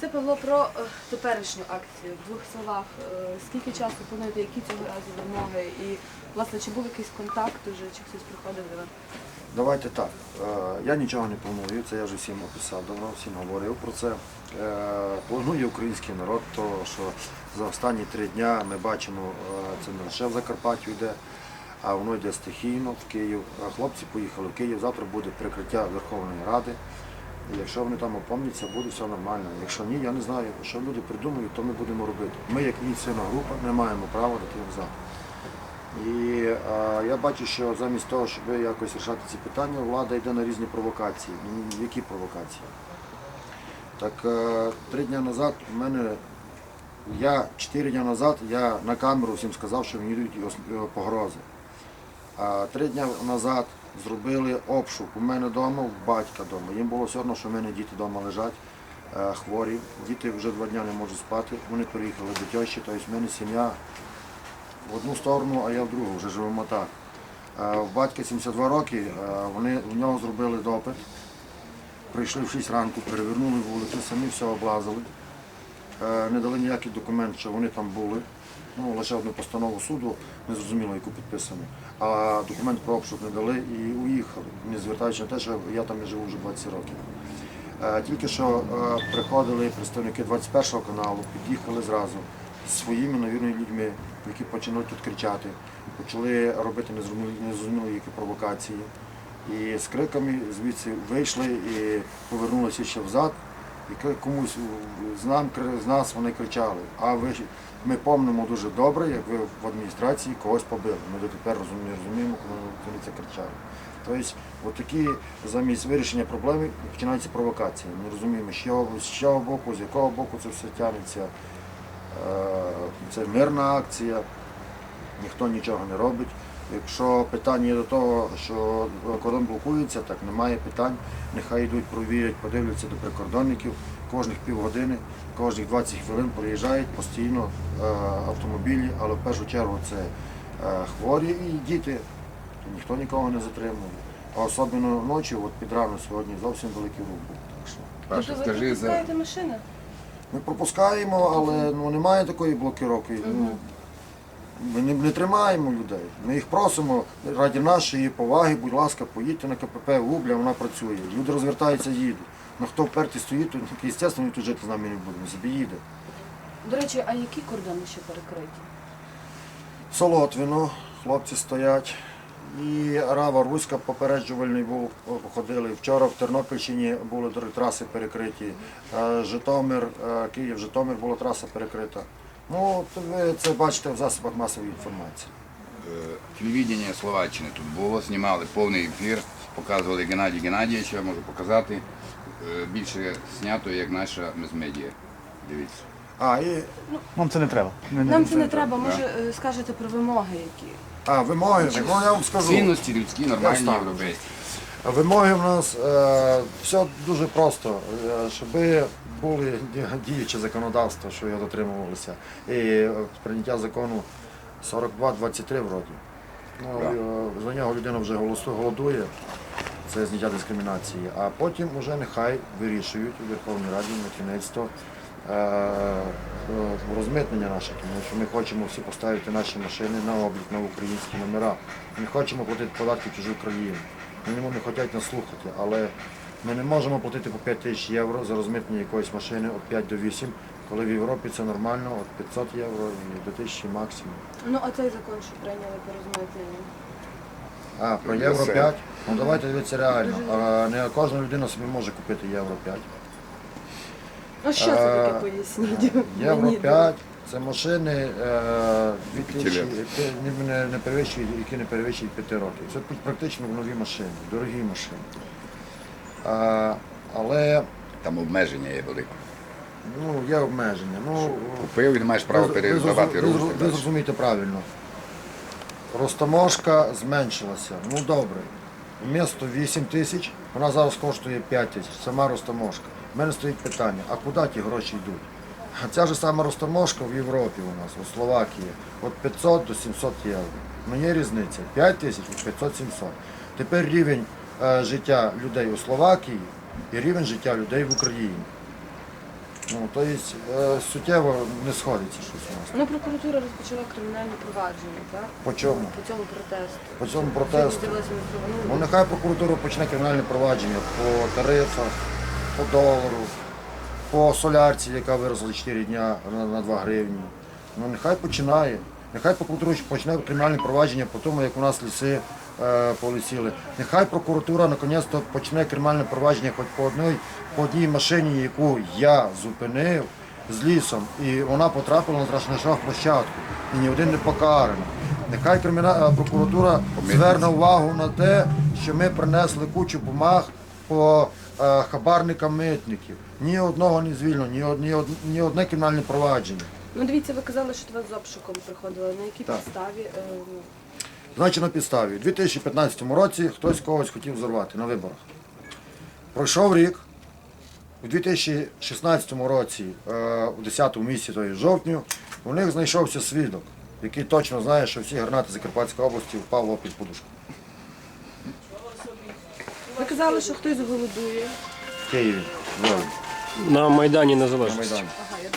Це Павло про е, теперішню акцію в двох словах. Е, Скільки часу плануєте, які цього разу вимоги? І власне чи був якийсь контакт уже, чи хтось приходив до вас? Давайте так. Е, Я нічого не планую, це я вже всім описав давно, всім говорив про це. Планує український народ, то що за останні три дня ми бачимо, це не лише в Закарпаттю йде, а воно йде стихійно в Київ. Хлопці поїхали в Київ, завтра буде прикриття Верховної Ради. Якщо вони там опомняться, буде все нормально. Якщо ні, я не знаю, що люди придумають, то ми будемо робити. Ми, як ініціативна група, не маємо права дати назад. І е, я бачу, що замість того, щоб якось рішати ці питання, влада йде на різні провокації. Які провокації? Так е, три дні назад у мене, я чотири дні назад я на камеру всім сказав, що мені йдуть е, погрози. А три дні назад зробили обшук у мене вдома, в батька вдома. Їм було все одно, що в мене діти вдома лежать, е, хворі. Діти вже два дні не можуть спати. Вони переїхали до тещі, тобто в мене сім'я в одну сторону, а я в другу, вже живемо так. Е, В батька 72 роки, е, вони в нього зробили допит. Прийшли в 6 ранку, перевернули вулицю, самі все облазили. Не дали ніякий документ, що вони там були. Ну, лише одну постанову суду, не зрозуміло, яку підписано. А документ про обшук не дали і уїхали, не звертаючи на те, що я там не живу вже 20 років. Е, Тільки що е, приходили представники 21 каналу, під'їхали зразу зі своїми навірними людьми, які почали тут кричати, почали робити незрозумілі які провокації. І з криками звідси вийшли і повернулися ще взад. І комусь з, нас вони кричали. А ви ми помнимо дуже добре, як ви в адміністрації когось побили. Ми дотепер не розуміємо, коли вони це кричали. Тобто, от замість вирішення проблеми починаються провокації. Ми розуміємо, з чого боку, з якого боку це все тягнеться. Е, Це мирна акція, ніхто нічого не робить. Якщо питання є до того, що кордон блокується, так немає питань. Нехай йдуть, провірять, подивляться до прикордонників кожних півгодини, кожних 20 хвилин приїжджають постійно е, автомобілі, але в першу чергу це е, хворі і діти. Ніхто нікого не затримує. А особливо ночі, от під рано сьогодні зовсім великий рух був. Так що Паша, тобто ви скажи за машини? ми пропускаємо, але ну, немає такої блокировки. Ну, ми не, тримаємо людей. Ми їх просимо раді нашої поваги, будь ласка, поїдьте на КПП Губля, вона працює. Люди розвертаються, їдуть. Ну хто вперті стоїть, то звісно, він тут жити з нами не буде, собі їде. До речі, а які кордони ще перекриті? Солотвино, хлопці стоять. І Рава Руська попереджувальний був, ходили. Вчора в Тернопільщині були траси перекриті. Е, Житомир, е, Київ, Житомир була траса перекрита. Ну, то ви це бачите в засобах масової інформації. е, телевідення Словаччини тут було, знімали повний ефір, показували Геннадій Геннадійовича, я можу показати. Е, Більше знято, як наша мезмедія. Дивіться. А, і Нам це не треба. Ми Нам це не треба, може е, скажете про вимоги які? а, вимоги, так, ну, я вам скажу. Цінності людські, нормальні, європейські. Вимоги в нас е, все дуже просто, щоб були ді- діюче законодавство, що його дотримувалося. І е, прийняття закону 42-23 вроді. Ну, Да. е, за нього людина вже голодує, це зняття дискримінації. А потім вже нехай вирішують у Верховній Раді на е, е, розмитнення наше, тому що ми хочемо всі поставити наші машини на облік, на українські номера. Ми хочемо платити податки в чужу країну. Вони не хочуть нас слухати, але ми не можемо платити по 5 тисяч євро за розмитнення якоїсь машини від 5 до 8, коли в Європі це нормально, від 500 євро і до 1000 максимум. Ну а цей закон, що прийняли по розмитненню? А, про євро 5? Ну давайте дивитися реально. А, не кожна людина собі може купити євро 5. Ну що це таке Е, поясніть? Євро Мені. 5 це машини е, 2000, П'ятилетки. які не, не, не перевищують, які не перевищують 5 років. Це практично нові машини, дорогі машини. А, але Там обмеження є велике. ну, є обмеження. Ну, Купив і не маєш права ви- ви передавати зрозу- ви зрозу- Ви зрозумієте правильно. Розтаможка зменшилася. Ну добре. Вмісто 8 тисяч, вона зараз коштує 5 тисяч. Сама розтаможка. У мене стоїть питання, а куди ті гроші йдуть? А Ця ж сама розтаможка в Європі у нас, у Словакії, від 500 до 700 євро. Ну є різниця. 5 тисяч від 500-700. Тепер рівень життя людей у Словакії і рівень життя людей в Україні. Ну, тобто е, суттєво не сходиться щось у нас. Ну, прокуратура розпочала кримінальне провадження, так? По чому? По цьому протесту. По цьому протесту. Ну, нехай прокуратура почне кримінальне провадження по тарифах, по долару, по солярці, яка виросла 4 дня на 2 гривні. Ну, нехай починає. Нехай прокуратура почне кримінальне провадження по тому, як у нас ліси е, полетіли. Нехай прокуратура наконець-то почне кримінальне провадження хоч по одній, по одній машині, яку я зупинив з лісом, і вона потрапила на страшну площадку. І ні один не покараний. Нехай криміна... прокуратура зверне увагу на те, що ми принесли кучу бумаг по е, хабарникам митників. Ні одного не ні, од- ні, од- ні одне кримінальне провадження. Ну, дивіться, ви казали, що до вас з обшуком приходили. На якій Так. підставі? е, ну, Значить, на підставі. У 2015 році хтось когось хотів взорвати на виборах. Пройшов рік. У 2016 році, е, у 10 місяці, тобто жовтню, у них знайшовся свідок, який точно знає, що всі гранати Закарпатської області впали під подушку. Ви казали, що хтось голодує. В Києві, в Львові, На Майдані на Незалежності. Майдані. Ага, я